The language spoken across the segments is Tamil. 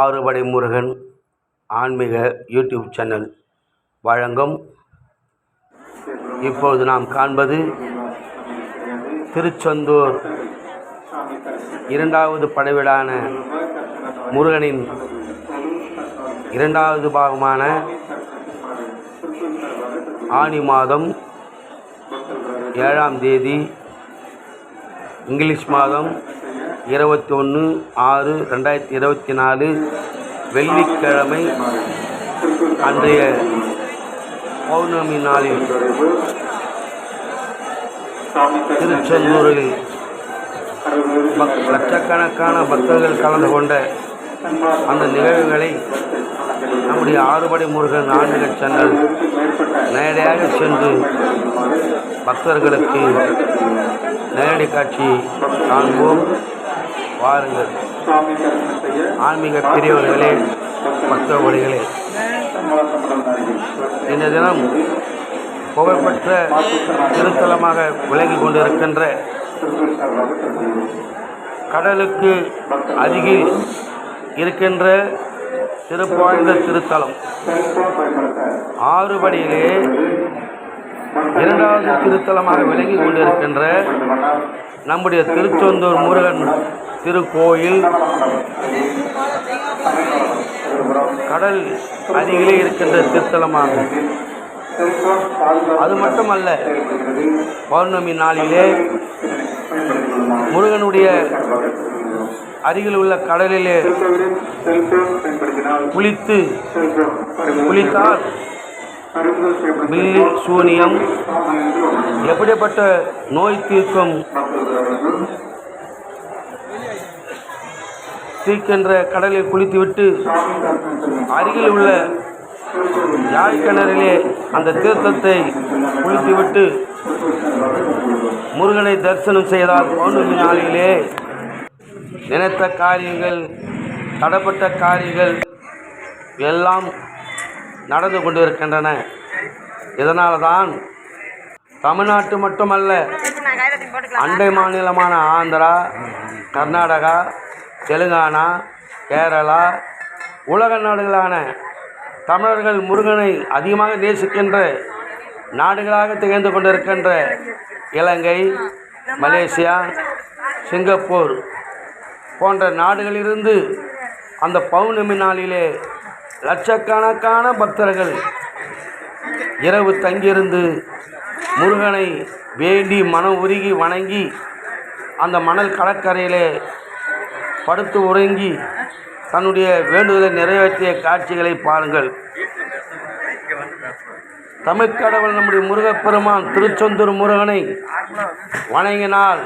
ஆறுபடை முருகன் ஆன்மீக யூடியூப் சேனல் வழங்கும். இப்பொழுது நாம் காண்பது திருச்செந்தூர் இரண்டாவது படைவீடான முருகனின் இரண்டாவது பாகமான ஆனி மாதம் ஏழாம் தேதி இங்கிலீஷ் மாதம் இருபத்தி ஒன்று ஆறு ரெண்டாயிரத்தி இருபத்தி நாலு வெள்ளிக்கிழமை அன்றைய பௌர்ணமி நாளில் திருச்செந்தூரில் பக் லட்சக்கணக்கான பக்தர்கள் கலந்து கொண்ட அந்த நிகழ்வுகளை நம்முடைய ஆறுபடை முருகன் ஆண்டுகள் சென்னல் நேரடியாக சென்று பக்தர்களுக்கு நேரடி காட்சி காண்போம். வாருங்கள். ஆன்மீக பெரியவர்களே பக்தவழிகளே இந்த தினம் புகழ்பெற்ற திருத்தலமாக விளங்கி கொண்டிருக்கின்ற கடலுக்கு அருகில் இருக்கின்ற சிறப்பாய்ந்த திருத்தலம். ஆறுபடியிலே இரண்டாவது திருத்தலமாக விளங்கி கொண்டிருக்கின்ற நம்முடைய திருச்செந்தூர் முருகன் திருக்கோயில் கடல் அருகிலே இருக்கின்ற திருத்தலமாகும். அது மட்டுமல்ல பௌர்ணமி நாளிலே முருகனுடைய அருகில் உள்ள கடலிலே குளித்து குளித்தால் பில்லி சூனியம் எப்படிப்பட்ட நோய் தீர்க்கும்? தீர்க்கின்ற கடலில் குளித்துவிட்டு அருகில் உள்ள யாழ் கிணறிலே அந்த தீர்த்தத்தை குளித்துவிட்டு முருகனை தரிசனம் செய்தால் பௌர்ணமி நாளிலே நினைத்த காரியங்கள் தடப்பட்ட காரியங்கள் எல்லாம் நடந்து கொண்டிருக்கின்றன. இதனால் தான் தமிழ்நாட்டு மட்டுமல்ல அண்டை மாநிலமான ஆந்திரா கர்நாடகா தெலுங்கானா கேரளா உலக நாடுகளான தமிழர்கள் முருகனை அதிகமாக நேசிக்கின்ற நாடுகளாக திகழ்ந்து கொண்டிருக்கின்ற இலங்கை மலேசியா சிங்கப்பூர் போன்ற நாடுகளிலிருந்து அந்த பௌர்ணமி நாளிலே லட்சக்கணக்கான பக்தர்கள் இரவு தங்கியிருந்து முருகனை வேண்டி மனம் உருகி வணங்கி அந்த மணல் கடற்கரையிலே படுத்து உறங்கி தன்னுடைய வேண்டுதலை நிறைவேற்றிய காட்சிகளை பாருங்கள். தமிழ்க்கடவுள் நம்முடைய முருகப்பெருமான் திருச்செந்தூர் முருகனை வணங்கினால்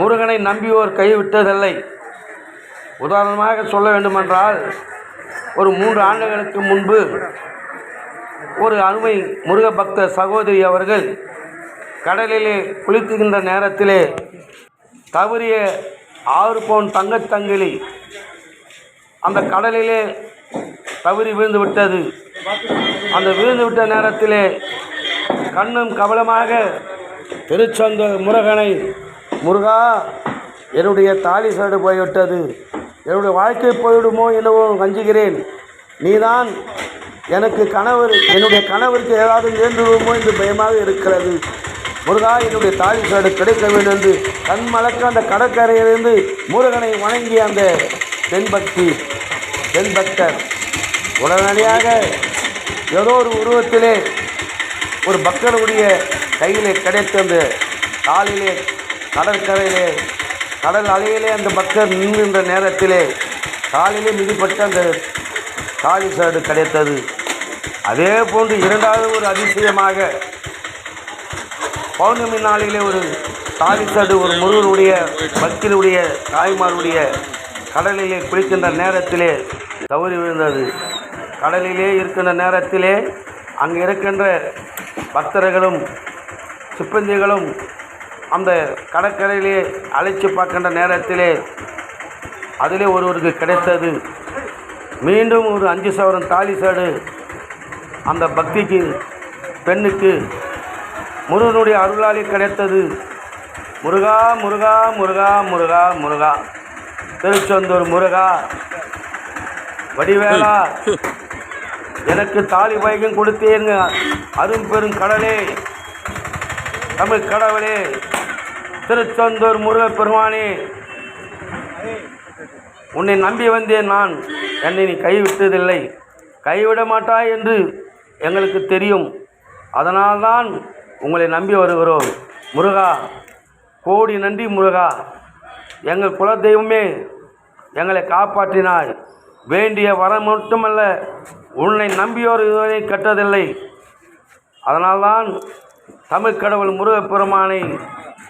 முருகனை நம்பியோர் கைவிட்டதில்லை. உதாரணமாக சொல்ல வேண்டுமென்றால் ஒரு மூன்று ஆண்டுகளுக்கு முன்பு ஒரு அருமை முருக பக்த சகோதரி அவர்கள் கடலிலே குளித்துகின்ற நேரத்திலே தவறிய ஆறு பவுன் தங்கத்தங்கிலி அந்த கடலிலே தவறி விழுந்து விட்டது. அந்த விழுந்து விட்ட நேரத்திலே கண்ணும் கவலமாக திருச்சந்த முருகனை முருகா என்னுடைய தாலி சடு போய்விட்டது. என்னுடைய வாழ்க்கை போய்விடுமோ என்னவோ அஞ்சுகிறேன் நீதான் எனக்கு கணவர் என்னுடைய கணவருக்கு ஏதாவது நேர்ந்துவிடுமோ என்று பயமாக இருக்கிறது. முருகா என்னுடைய தாலி சடு கிடைக்க வேண்டும் என்று கண் மலக்க அந்த கடற்கரையிலிருந்து முருகனை வணங்கிய அந்த தென்பக்தி தென்பக்தர். உடனடியாக ஏதோ ஒரு உருவத்திலே ஒரு பக்தருடைய கையிலே கிடைத்த அந்த காலிலே கடற்கரையிலே கடல் அலையிலே அந்த பக்தர் நின்றுகின்ற நேரத்திலே காலிலே மிதிப்பட்டு அந்த காலி சாடு கிடைத்தது. அதே போன்று இரண்டாவது ஒரு அதிசயமாக பௌர்ணமி நாளிலே ஒரு தாலிசடு ஒரு முருகனுடைய பக்தனுடைய தாய்மாருடைய கடலிலே குளிக்கின்ற நேரத்திலே தவறி விழுந்தது. கடலிலே இருக்கின்ற நேரத்திலே அங்கே இருக்கின்ற பக்தர்களும் சிப்பந்திகளும் அந்த கடற்கரையிலே அழைச்சி பார்க்கின்ற நேரத்திலே அதிலே ஒருவருக்கு கிடைத்தது. மீண்டும் ஒரு அஞ்சு சவரன் தாலி சாடு. அந்த பக்திக்கு பெண்ணுக்கு முருகனுடைய அருளாளி கிடைத்தது. முருகா முருகா முருகா முருகா முருகா. திருச்செந்தூர் முருகா. வடிவேலா எனக்கு தாலி வைகம் கொடுத்தேங்க அரும் பெரும் கடலே தமிழ் கடவுளே. திருச்செந்தூர் முருகப்பெருமானே உன்னை நம்பி வந்தேன் நான். என்னை நீ கைவிட்டதில்லை. கைவிட மாட்டாய் என்று எங்களுக்கு தெரியும். அதனால்தான் உங்களை நம்பி வருகிறோம். முருகா கோடி நன்றி முருகா. எங்கள் குலதெய்வமே எங்களை காப்பாற்றினாய். வேண்டிய வரம் மட்டுமல்ல உன்னை நம்பியோர் இதுவரை கட்டதில்லை அதனால்தான் தமிழ் கடவுள் முருகப்பெருமானை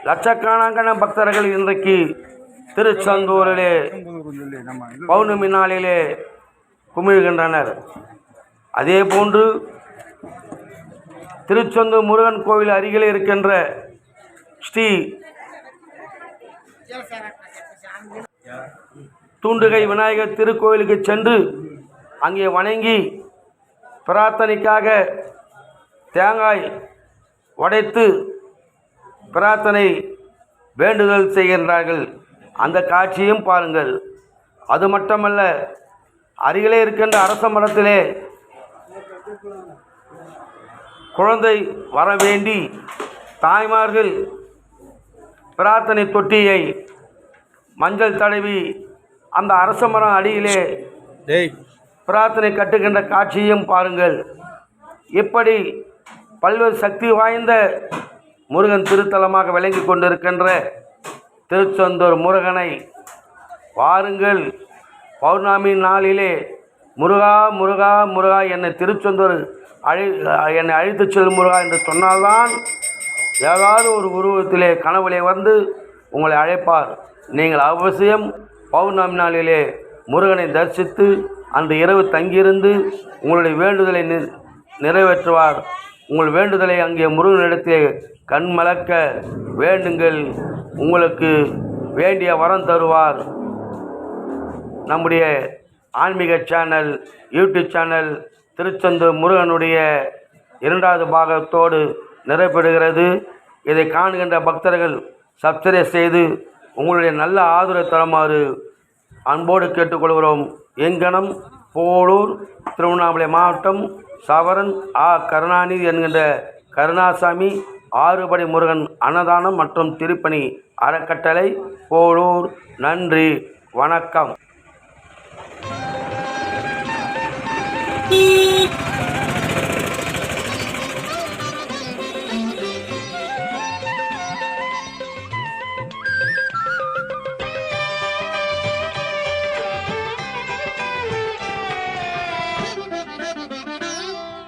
லட்சக்கணக்கான பக்தர்கள் இன்றைக்கு திருச்செந்தூரிலே பௌர்ணமி நாளிலே குமிழ்கின்றனர். அதே போன்று திருச்செந்தூர் முருகன் கோவில் அருகில் இருக்கின்ற ஸ்ரீ தூண்டுகை விநாயகர் திருக்கோயிலுக்கு சென்று அங்கே வணங்கி பிரார்த்தனைக்காக தேங்காய் உடைத்து பிரார்த்தனை வேண்டுதல் செய்கின்றார்கள். அந்த காட்சியும் பாருங்கள். அது மட்டுமல்ல அருகிலே இருக்கின்ற அரச மரத்திலே குழந்தை வர வேண்டி தாய்மார்கள் பிரார்த்தனை தொட்டியை மஞ்சள் தடவி அந்த அரச மரம் அடியிலே டேய். பிரார்த்தனை கட்டுகின்ற காட்சியும் பாருங்கள். இப்படி பல்வேறு சக்தி வாய்ந்த முருகன் திருத்தலமாக விளங்கி கொண்டிருக்கின்ற திருச்செந்தூர் முருகனை வாருங்கள். பௌர்ணமி நாளிலே முருகா முருகா முருகா என்னை திருச்செந்தூர் அழை என்னை அழைத்து செல்லும் முருகா என்று சொன்னால்தான் ஏதாவது ஒரு உருவத்திலே கனவுலே வந்து உங்களை அழைப்பார். நீங்கள் அவசியம் பௌர்ணமி நாளிலே முருகனை தரிசித்து அன்று இரவு தங்கியிருந்து உங்களுடைய வேண்டுதலை நி நிறைவேற்றுவார். உங்கள் வேண்டுதலை அங்கே முருகனிடத்திலே கண் மலக்க வேண்டுங்கள். உங்களுக்கு வேண்டிய வரம் தருவார். நம்முடைய ஆன்மீக சேனல் யூடியூப் சேனல் திருச்செந்தூர் முருகனுடைய இரண்டாவது பாகத்தோடு நிறைவேறுகிறது இதை காணுகின்ற பக்தர்கள் சப்ஸ்கிரைப் செய்து உங்களுடைய நல்ல ஆதரவு தருமாறு அன்போடு கேட்டுக்கொள்கிறோம். எங்கனம் போலூர் திருவண்ணாமலை மாவட்டம் சவரன் ஆ கருணாநிதி என்கின்ற கருணாசாமி ஆறுபடை முருகன் அன்னதானம் மற்றும் திருப்பணி அறக்கட்டளை போலூர். நன்றி. வணக்கம்.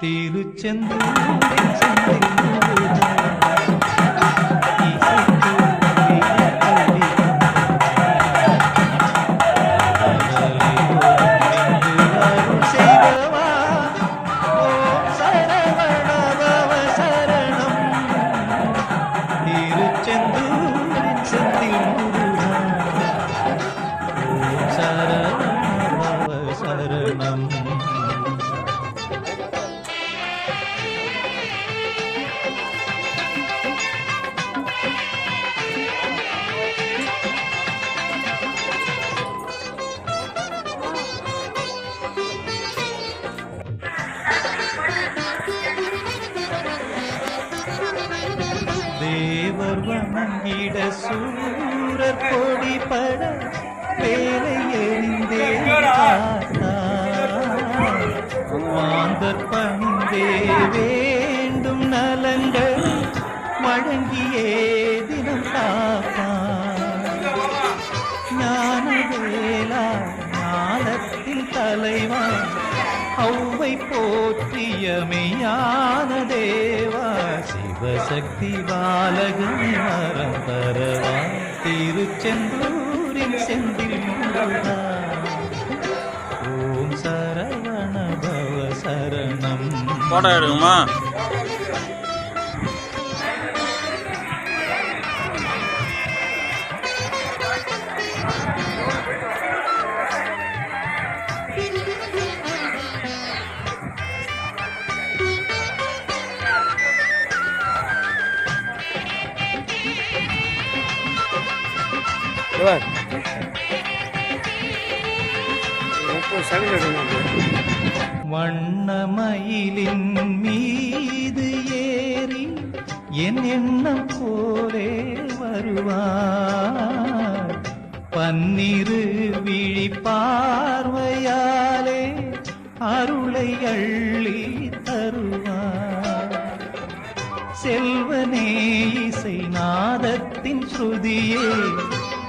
തിരുച്ചെന്തൂരെ ചെന്തൂരെ சூரர் கொடி பட வேலை எறிந்தே. மாந்தர் பணிந்தே வேண்டும் நலங்கள் வழங்கியே தினம் காப்பான் ஞானவேலா ஞானத்தின் தலைவா ஔவை போற்றிய மெய்யான தேவா. சிவசக்தி பாலகன் மரம் தரவா திருச்செந்தூரின் செந்தில் முருகா ஓம் சரவண பவ சரணம். போட்டோ எடுக்குமா வண்ணமயிலின் மீது ஏறி என் எண்ணம் போலே வருவார். பன்னிரு விழி பார்வையாலே அருளை அள்ளி தருவார். செல்வனே இசை நாதத்தின் ஸ்ருதியே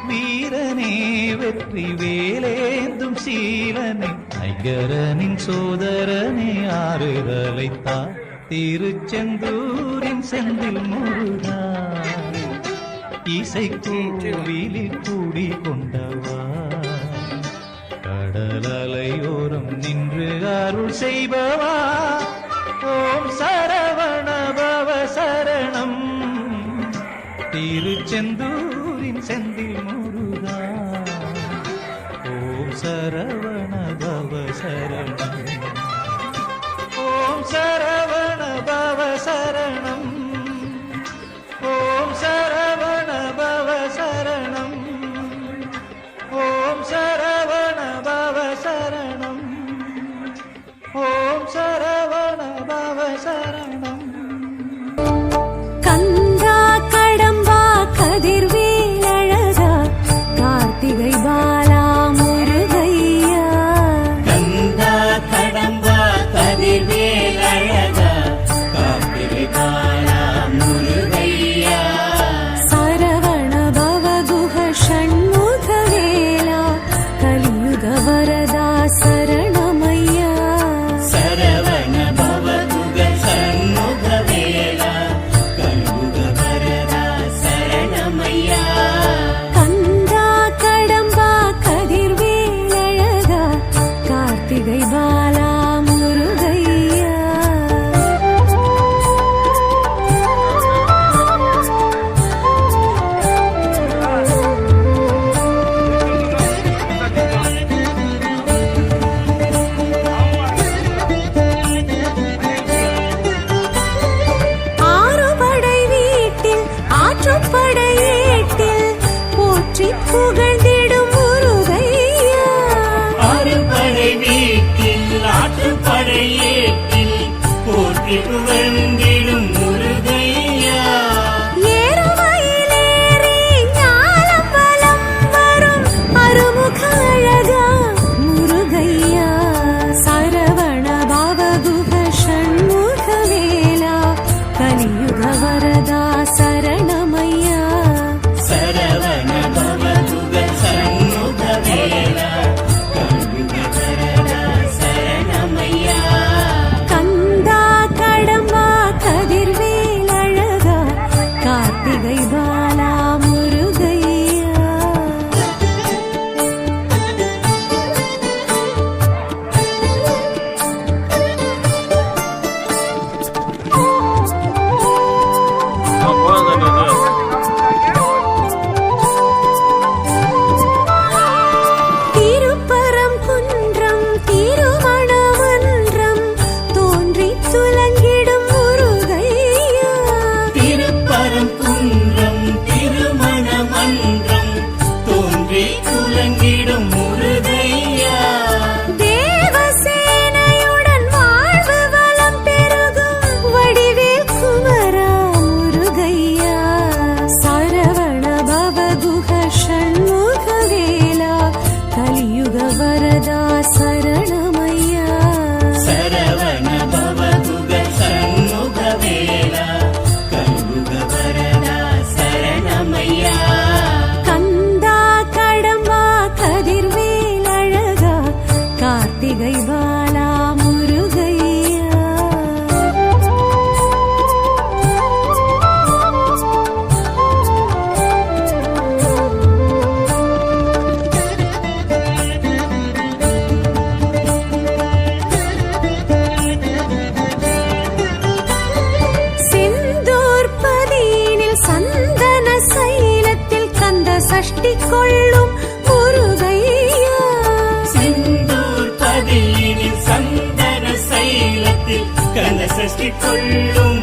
வீரனே வெற்றி வேலேந்தும் சீலனே. ஐங்கரனின் சோதரனே ஆறுதலைத்தான் திருச்செந்தூரின் செந்தில் முருகா. இசை கோவிலில் கூடி கொண்டவா கடலையோரம் நின்று அருள் செய்பவா. ஓம் சரவண பவ சரணம். திருச்செந்தூர் சரவண பவ சரண people in the சஷ்டி கொள்ளும்